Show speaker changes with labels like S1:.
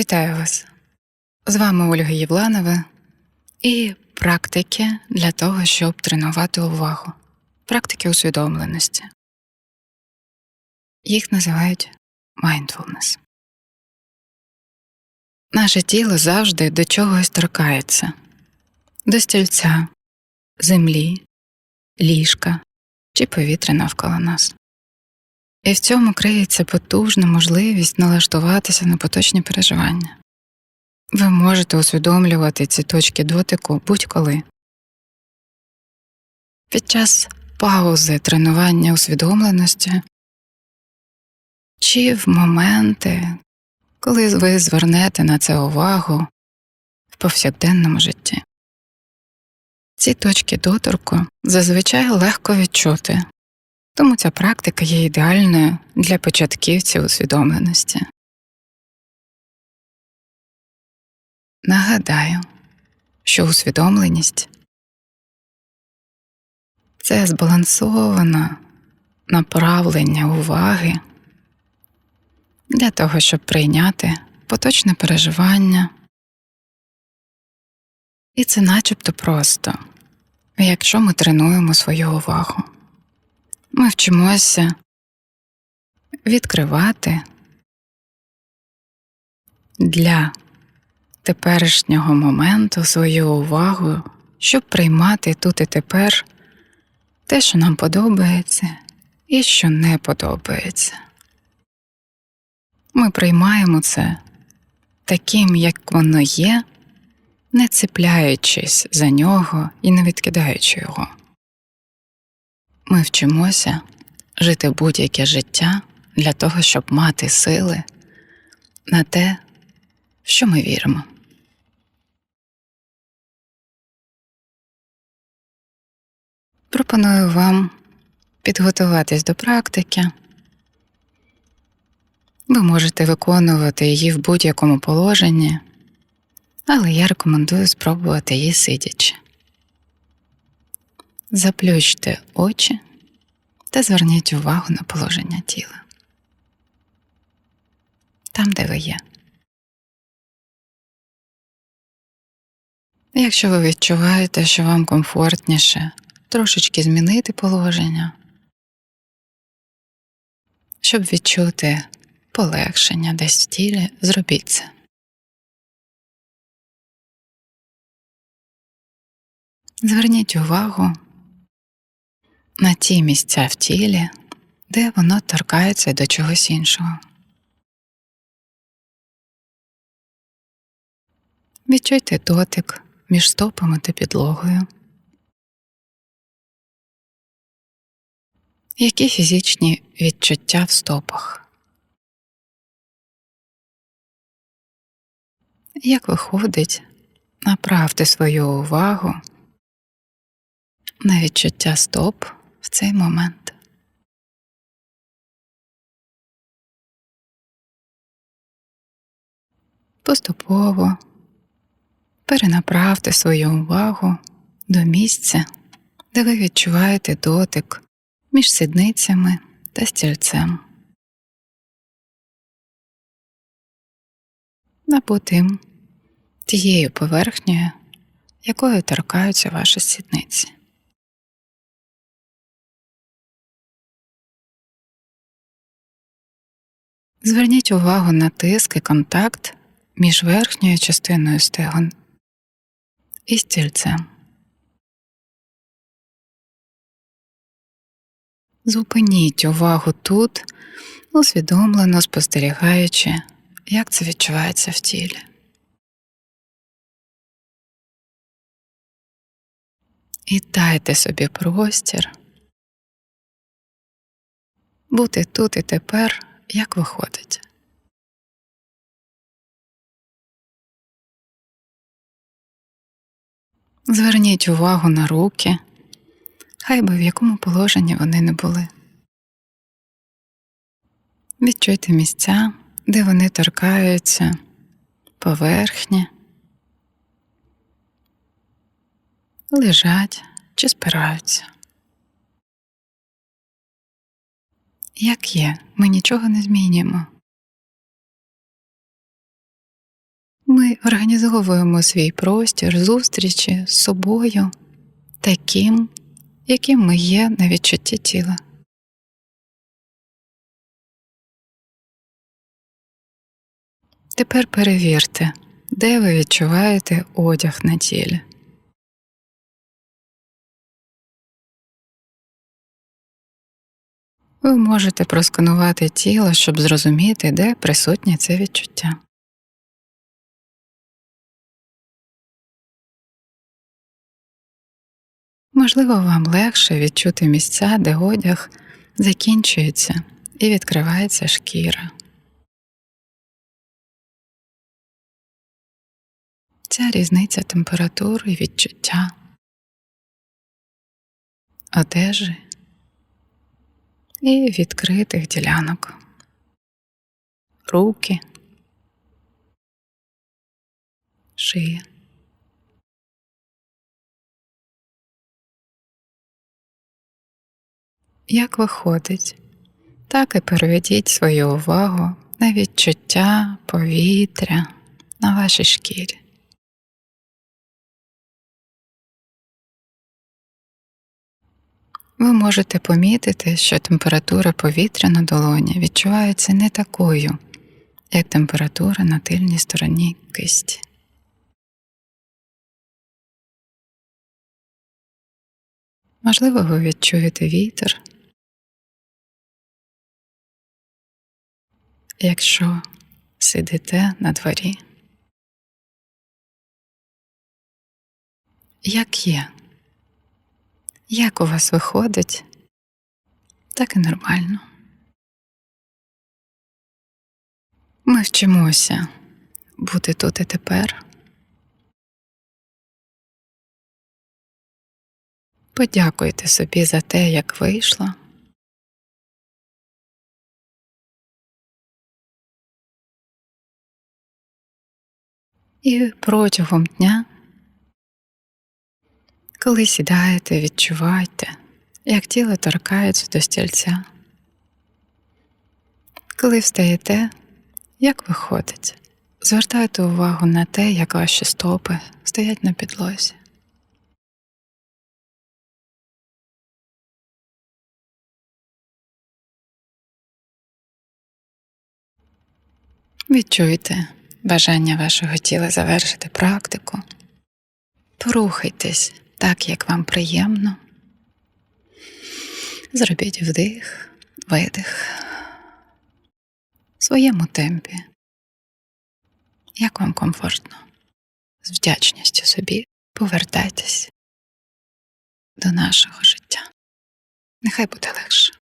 S1: Вітаю вас! З вами Ольга Євланова і практики для того, щоб тренувати увагу, практики усвідомленості. Їх називають mindfulness. Наше тіло завжди до чогось торкається до стільця, землі, ліжка чи повітря навколо нас. І в цьому криється потужна можливість налаштуватися на поточні переживання. Ви можете усвідомлювати ці точки дотику будь-коли. Під час паузи тренування усвідомленості чи в моменти, коли ви звернете на це увагу в повсякденному житті. Ці точки доторку зазвичай легко відчути, тому ця практика є ідеальною для початківців усвідомленості. Нагадаю, що усвідомленість це збалансоване направлення уваги для того, щоб прийняти поточне переживання. І це начебто просто, якщо ми тренуємо свою увагу. Ми вчимося відкривати для теперішнього моменту свою увагу, щоб приймати тут і тепер те, що нам подобається, і що не подобається. Ми приймаємо це таким, як воно є, не цепляючись за нього і не відкидаючи його. Ми вчимося жити будь-яке життя для того, щоб мати сили на те, в що ми віримо. Пропоную вам підготуватись до практики. Ви можете виконувати її в будь-якому положенні, але я рекомендую спробувати її сидячи. Заплющте очі та зверніть увагу на положення тіла. Там, де ви є. Якщо ви відчуваєте, що вам комфортніше трошечки змінити положення, щоб відчути полегшення десь в тілі, зробіть це. Зверніть увагу на ті місця в тілі, де воно торкається до чогось іншого. Відчуйте дотик між стопами та підлогою. Які фізичні відчуття в стопах? Як виходить, направте свою увагу на відчуття стоп цей момент. Поступово перенаправте свою увагу до місця, де ви відчуваєте дотик між сідницями та стільцем. Потім тією поверхнею, якою торкаються ваші сідниці. Зверніть увагу на тиск і контакт між верхньою частиною стегон і стільцем. Зупиніть увагу тут, усвідомлено спостерігаючи, як це відчувається в тілі. І дайте собі простір бути тут і тепер, як виходить. Зверніть увагу на руки, хай би в якому положенні вони не були. Відчуйте місця, де вони торкаються, поверхні, лежать чи спираються. Як є, ми нічого не змінюємо. Ми організовуємо свій простір зустрічі з собою таким, яким ми є на відчутті тіла. Тепер перевірте, де ви відчуваєте одяг на тілі. Ви можете просканувати тіло, щоб зрозуміти, де присутнє це відчуття. Можливо, вам легше відчути місця, де одяг закінчується і відкривається шкіра. Ця різниця температур і відчуття, одежі і відкритих ділянок, руки, шия. Як виходить, так і переведіть свою увагу на відчуття повітря на вашій шкірі. Ви можете помітити, що температура повітря на долоні відчувається не такою, як температура на тильній стороні кисті. Можливо, ви відчуєте вітер, якщо сидите на дворі. Як є? Як у вас виходить, так і нормально. Ми вчимося бути тут і тепер. Подякуйте собі за те, як вийшло. І протягом дня, коли сідаєте, відчувайте, як тіло торкається до стільця. Коли встаєте, як виходить, звертайте увагу на те, як ваші стопи стоять на підлозі. Відчуйте бажання вашого тіла завершити практику. Порухайтесь так, як вам приємно. Зробіть вдих, видих в своєму темпі, як вам комфортно, з вдячністю собі повертайтесь до нашого життя. Нехай буде легше.